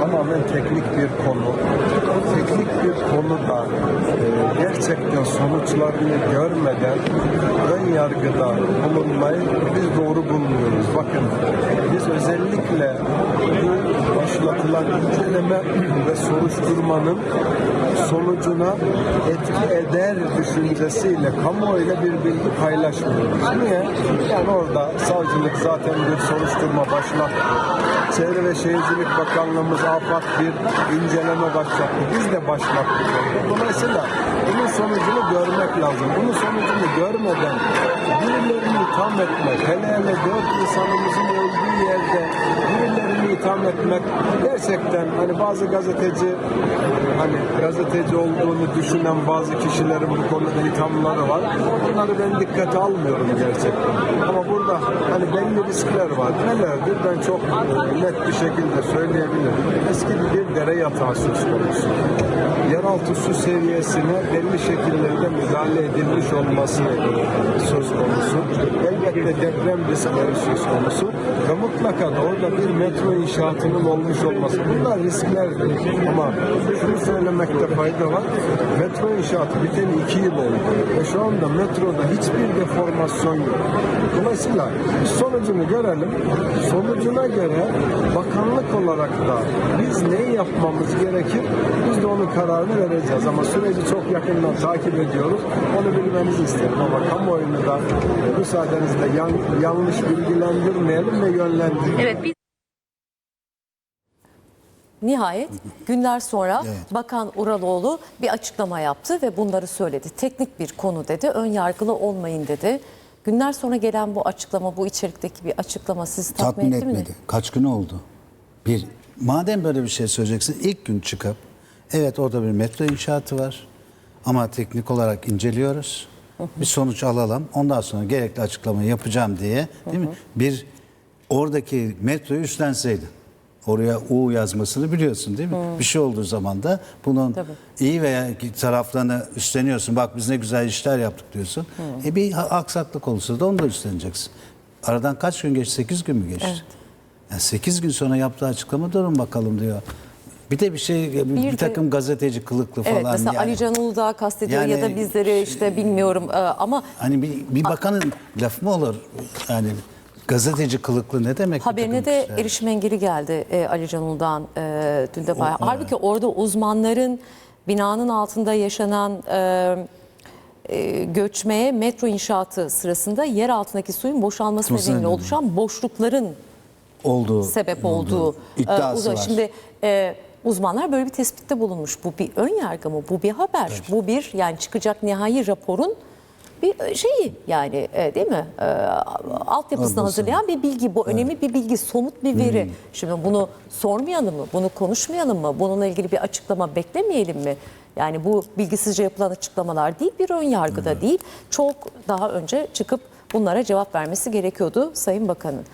tamamen teknik bir konu. Teknik bir konuda e, gerçekten sonuçlarını görmeden ön yargıda bulunmayı biz doğru bulmuyoruz. Bakın biz özellikle bu başlatılan inceleme ve soruşturmanın sonucuna etki eder düşüncesiyle kamuoyuyla bir bilgi paylaşmıyoruz. Niye? Yani orada savcılık zaten bir soruşturma başlattı. Çevre ve Şehircilik Bakanlığımız AFAD bir inceleme başlattı. Biz de başlattık. Dolayısıyla bunun sonucunu görmek lazım. Bunun sonucunu görmeden birilerini itham etmek, hele hele dört insanımızın öldüğü yerde birilerini itham etmek gerçekten hani bazı gazeteci hani gazeteci olduğunu düşünen bazı kişilerin bu konuda ithamları var. Bunları ben dikkate almıyorum gerçekten. Ama burada hani belli riskler var. Nelerdir? Ben çok e, net bir şekilde söyleyebilirim. Eski bir dere yatağı söz konusu. Yeraltı su seviyesine belli şekillerde müdahale edilmiş olması söz konusu. Elbette deprem riskleri söz konusu. Ve mutlaka da orada bir metro inşaatının olmuş olması. Bunlar risklerdir. Ama şunu söylemekte fayda var. Metro inşaatı biteli iki yıl oldu. Ve şu anda metroda hiçbir deformasyon yok. Dolayısıyla sonucunu görelim. Sonucuna göre bakanlık olarak da biz neyi yapmamız gerekir? Biz de onun kararını vereceğiz. Ama süreci çok yakından takip ediyoruz. Onu bilmenizi isterim. Ama kamuoyunu da müsaadenizle yan, yanlış bilgilendirmeyelim ve yönlendirelim. Evet biz Nihayet günler sonra Bakan Uraloğlu bir açıklama yaptı ve bunları söyledi. Teknik bir konu dedi, ön yargılı olmayın dedi. Günler sonra gelen bu açıklama, bu içerikteki bir açıklama sizi tatmin, tatmin etti mi? etmedi. Kaç gün oldu? Bir, madem böyle bir şey söyleyeceksin ilk gün çıkıp evet orada bir metro inşaatı var ama teknik olarak inceliyoruz. Bir sonuç alalım. Ondan sonra gerekli açıklamayı yapacağım diye değil mi? Bir oradaki metroyu üstlenseydin. Oraya U yazmasını biliyorsun değil mi? Bir şey olduğu zaman da bunun Tabii. iyi veya taraflarını üstleniyorsun. Bak biz ne güzel işler yaptık diyorsun. E bir aksaklık olursa da onu da üstleneceksin. Aradan kaç gün geçti? 8 gün mü geçti? Evet. Yani 8 gün sonra yaptığı açıklama durun bakalım diyor. Bir de bir şey bir, Bir de- takım gazeteci kılıklı Evet falan mesela yani. Ali Can Uludağ kastediyor ya da Yani- bizleri işte bilmiyorum Ee, ama Hani bir, bir bakanın laf mı olur? Yani gazeteci kılıklı ne demek? Haberine de kişiler? erişim engeli geldi e, Ali Can Uludağ'ın e, dün de bayağı. Halbuki orada uzmanların binanın altında yaşanan e, e, göçmeye metro inşaatı sırasında yer altındaki suyun boşalması Nasıl nedeniyle oluşan boşlukların olduğu sebep olduğu e, iddiası var. Şimdi e, uzmanlar böyle bir tespitte bulunmuş. Bu bir ön yargı mı? Bu bir haber. Bu bir yani çıkacak nihai raporun bir şeyi yani e, değil mi? E, altyapısını Ablası. hazırlayan bir bilgi. Bu önemli bir bilgi, somut bir veri. Hmm. Şimdi bunu sormayalım mı? Bunu konuşmayalım mı? Bununla ilgili bir açıklama beklemeyelim mi? Yani bu bilgisizce yapılan açıklamalar değil, bir ön yargıda değil. Çok daha önce çıkıp bunlara cevap vermesi gerekiyordu Sayın Bakan'ın.